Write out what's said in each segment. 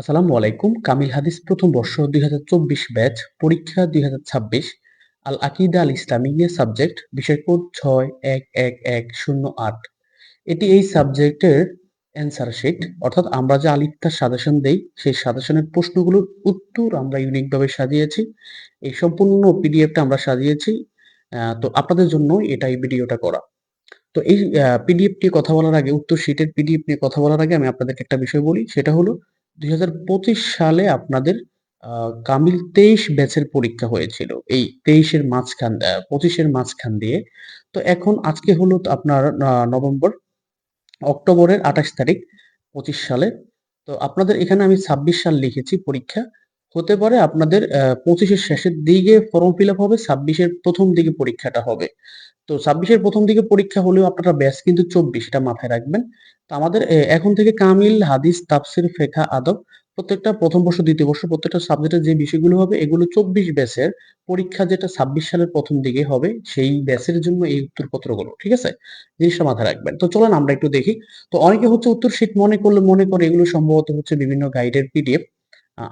আসসালামু আলাইকুম। কামিল হাদিস প্রথম বর্ষ দুই ব্যাচ, পরীক্ষা দুই আল আকিদা আল ইসলামী সাবজেক্ট, বিষয় কোড ছয় এক এক এক শূন্য আট। এটি এই সাবজেক্টের অ্যান্সার শিট। অর্থাৎ আমরা যে আলিফতার সাজেশন দেই, সেই সাজেশনের প্রশ্নগুলোর উত্তর আমরা ইউনিকভাবে সাজিয়েছি। এই সম্পূর্ণ পিডিএফটা আমরা সাজিয়েছি। তো আপনাদের জন্য এটা এই ভিডিওটা করা। তো এই পিডিএফ নিয়ে কথা বলার আগে, উত্তর শিটের পিডিএফ নিয়ে কথা বলার আগে আমি আপনাদেরকে একটা বিষয় বলি। সেটা হলো দুই সালে আপনাদের কামিল তেইশ ব্যাচের পরীক্ষা হয়েছিল। এই তেইশের মাঝখান পঁচিশের মাঝখান দিয়ে। তো এখন আজকে হলো আপনার নভেম্বর, অক্টোবরের আঠাশ তারিখ, পঁচিশ সালে। তো আপনাদের এখানে আমি ছাব্বিশ সাল লিখেছি পরীক্ষা। হতে পারে আপনাদের পঁচিশের শেষের দিকে ফর্ম ফিল আপ হবে, ছাব্বিশের প্রথম দিকে পরীক্ষাটা হবে। তো ছাব্বিশের প্রথম দিকে পরীক্ষা হলেও আপনারা ব্যাস কিন্তু চব্বিশ, এটা মাথায় রাখবেন। তো আমাদের এখন থেকে কামিল, হাদিস, তাফসির ফেখা আদব প্রত্যেকটা প্রথম বর্ষ, দ্বিতীয় বর্ষ প্রত্যেকটা সাবজেক্টের যে বিষয়গুলো হবে, এগুলো চব্বিশ ব্যাচের পরীক্ষা যেটা ছাব্বিশ সালের প্রথম দিকে হবে, সেই ব্যাচের জন্য এই উত্তরপত্রগুলো, ঠিক আছে? জিনিসটা মাথায় রাখবেন। তো চলেন আমরা একটু দেখি। তো অনেকে হচ্ছে উত্তর শীত মনে করলে, মনে করে এগুলো সম্ভবত হচ্ছে বিভিন্ন গাইডের পিডিএফ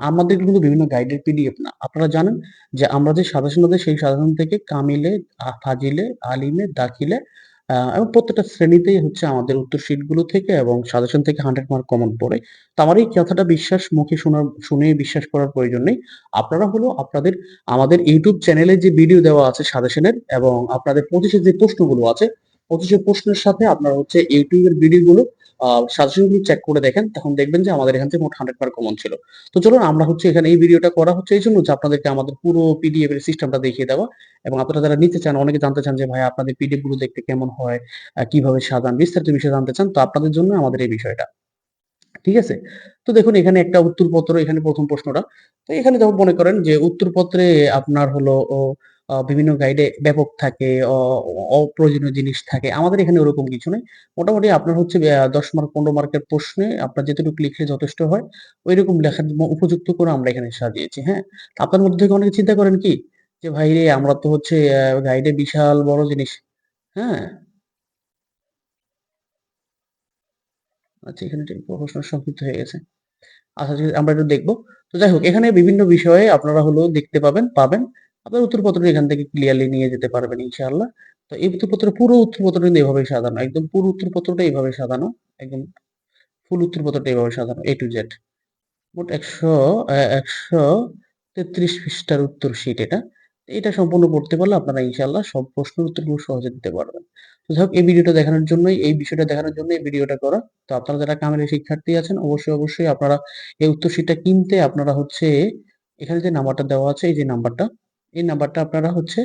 আমাদের কিন্তু বিভিন্ন গাইডের পিডিএফ না, আপনারা জানেন যে আমরা যে দেয় সেই সাধারণ থেকে কামিলে ফাজিলে, আলিমে, দাখিলে এবং প্রত্যেকটা শ্রেণীতেই হচ্ছে আমাদের উত্তরগুলো থেকে এবং সাজেশন থেকে হান্ড্রেড মার্ক কমন পড়ে। তো আমার এই কথাটা বিশ্বাস, মুখে শোনার শুনে বিশ্বাস করার প্রয়োজন নেই। আপনারা হলো আপনাদের, আমাদের ইউটিউব চ্যানেলে যে ভিডিও দেওয়া আছে সাজেশনের এবং আপনাদের পঁচিশের যে প্রশ্নগুলো আছে পঁচিশের প্রশ্নের সাথে আপনারা হচ্ছে ইউটিউবের ভিডিওগুলো সাজেশনগুলো চেক করে দেখেন, তখন দেখবেন যে আমাদের এখান থেকে মোট হান্ড্রেড মার্ক কমন ছিল। তো চলুন আমরা হচ্ছে এখানে এই ভিডিওটা করা হচ্ছে এই জন্য যে আপনাদেরকে আমাদের পুরো পিডিএফ এর সিস্টেমটা দেখিয়ে দেওয়া এবং আপনারা যারা নিতে চান, অনেকে জানতে চান যে ভাই আপনাদের পিডিএফগুলো দেখতে কেমন হয় কীভাবে সাজান, বিস্তারিত বিষয়ে জানতে চান, তো আপনাদের জন্য আমাদের এই বিষয়টা। ঠিক আছে? তো দেখুন, এখানে একটা উত্তরপত্র, এখানে প্রথম প্রশ্নটা। তো এখানে যখন মনে করেন যে উত্তরপত্রে আপনার হলো বিভিন্ন গাইডে ব্যাপক থাকে অপ্রয়োজনীয় জিনিস থাকে। আমাদের এখানে ওরকম কিছু নেই। মোটামুটি আপনার হচ্ছে দশ মার্ক, পনেরো মার্কের প্রশ্নে আপনার যেটুকু লিখলে যথেষ্ট হয় ওই রকম লেখার উপযুক্ত করে আমরা এখানে সাজিয়েছি হ্যাঁ? আপনার মধ্যে থেকে অনেকে চিন্তা করেন কি, যে ভাই রে, আমরা তো হচ্ছে গাইডে বিশাল বড় জিনিস হ্যাঁ? আচ্ছা এখানে প্রশ্ন সংক্ষিপ্ত হয়ে গেছে। আচ্ছা আমরা একটু দেখব। তো যাই হোক, এখানে বিভিন্ন বিষয়ে আপনারা হলো দেখতে পাবেন পাবেন। আপনার উত্তরপত্র এখান থেকে ক্লিয়ারলি নিয়ে যেতে পারবেন ইনশাআল্লাহ। তো এই উত্তরপত্র পুরো উত্তরপত্র কিন্তু এভাবে সাজানো, একদম পুরো উত্তরপত্রটা এইভাবে সাজানো, একদম ফুল উত্তরপত্রটা এইভাবে সাজানো এ টু জেড মোট একশো একশো তেত্রিশ পৃষ্ঠার উত্তর শিট এটা। এটা সম্পূর্ণ করতে পারলে আপনারা ইনশাআল্লাহ সব প্রশ্নের উত্তরগুলো সহজে দিতে পারবেন। তো যাই হোক, এই ভিডিওটা দেখানোর জন্যই, এই বিষয়টা দেখানোর জন্য এই ভিডিওটা করা। তো আপনারা যারা কামের শিক্ষার্থী আছেন, অবশ্যই অবশ্যই আপনারা এই উত্তর শিটটা কিনতে আপনারা হচ্ছে, এখানে যে নাম্বারটা দেওয়া আছে, এই যে নাম্বারটা এই নাম্বারটা আপনারা হচ্ছে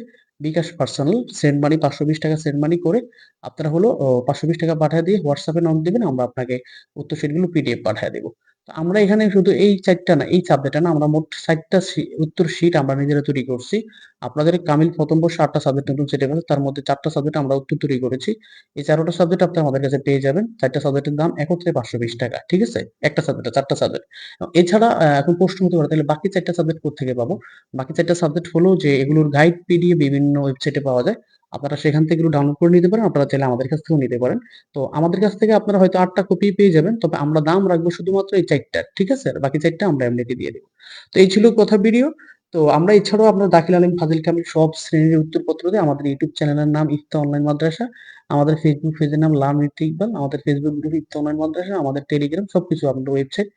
বিকাশ পার্সোনাল সেন্ড মানি পাঁচশো বিশ টাকা সেন্ড মানি করে আপনারা হলো পাঁচশো বিশ টাকা পাঠিয়ে দিয়ে হোয়াটসঅ্যাপে নক দেবেন, আমরা আপনাকে উত্তর সেটগুলো পিডিএফ পাঠিয়ে দেবো। আমরা এখানে শুধু এই চারটা না, এই সাবজেক্টটা না, আমরা মোট চারটা উত্তর শিট আমরা নিজেরা তৈরি করছি। আপনাদের কামিল প্রথম বর্ষ আটটা সাবজেক্ট নতুন সেটে গেছে তার মধ্যে চারটা সাবজেক্ট আমরা উত্তর তৈরি করেছি। এই চারোটা সাবজেক্ট আপনি আমাদের কাছে পেয়ে যাবেন। চারটা সাবজেক্টের দাম একত্রে পাঁচশো বিশ টাকা, ঠিক আছে? একটা সাবজেক্ট চারটা সাবজেক্ট এছাড়া এখন প্রশ্ন হতে পারে, তাহলে বাকি চারটা সাবজেক্ট কোথেকে পাবো? বাকি চারটা সাবজেক্ট হলো যে, এগুলোর গাইড পিডিএ বিভিন্ন ওয়েবসাইটে পাওয়া যায়। আপনারা সেখান থেকে ডাউনলোড করে নিতে পারেন, আপনারা চাইলে আমাদের কাছ থেকেও নিতে পারেন। তো আমাদের কাছ থেকে আপনারা হয়তো আটটা কপি পেয়ে যাবেন, তবে আমরা দাম রাখব শুধুমাত্র এই চারটার ঠিক আছে? বাকি চারটা আমরা এমনিতে দিয়ে দেবো। তো এই ছিল কথা ভিডিও তো আমরা এছাড়াও আপনার দাখিল আলিম ফাজিল কামিল সব শ্রেণির উত্তরপত্র দিয়ে আমাদের ইউটিউব চ্যানেলের নাম ইফতা অনলাইন মাদ্রাসা, আমাদের ফেসবুক পেজের নাম লাম ইফতি ইকবাল, আমাদের Facebook group Ifta online Madrasa, আমাদের টেলিগ্রাম সবকিছু আমাদের ওয়েবসাইট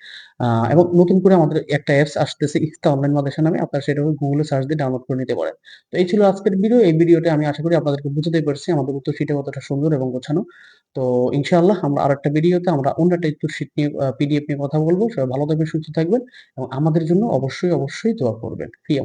এবং নতুন করে আমাদের একটা অ্যাপস আসতেছে ইফতা অনলাইন মাদ্রাসা নামে, আপনারা সেটাকে গুগলে সার্চ দিয়ে ডাউনলোড করে নিতে পারেন। তো এই ছিল আজকের ভিডিও এই ভিডিওটা আমি আশা করি আপনাদেরকে বুঝতে পারছি, আমাদের উত্তর শিটে কতটা সুন্দর এবং গোছানো। তো ইনশাআল্লাহ আমরা আর একটা ভিডিওতে আমরা অন্য একটা উত্তর শিট নিয়ে পিডিএফ নিয়ে কথা বলব। সবাই ভালো থাকবেন, সুস্থ থাকবেন, এবং আমাদের জন্য অবশ্যই অবশ্যই দোয়া করবেন। செய்ய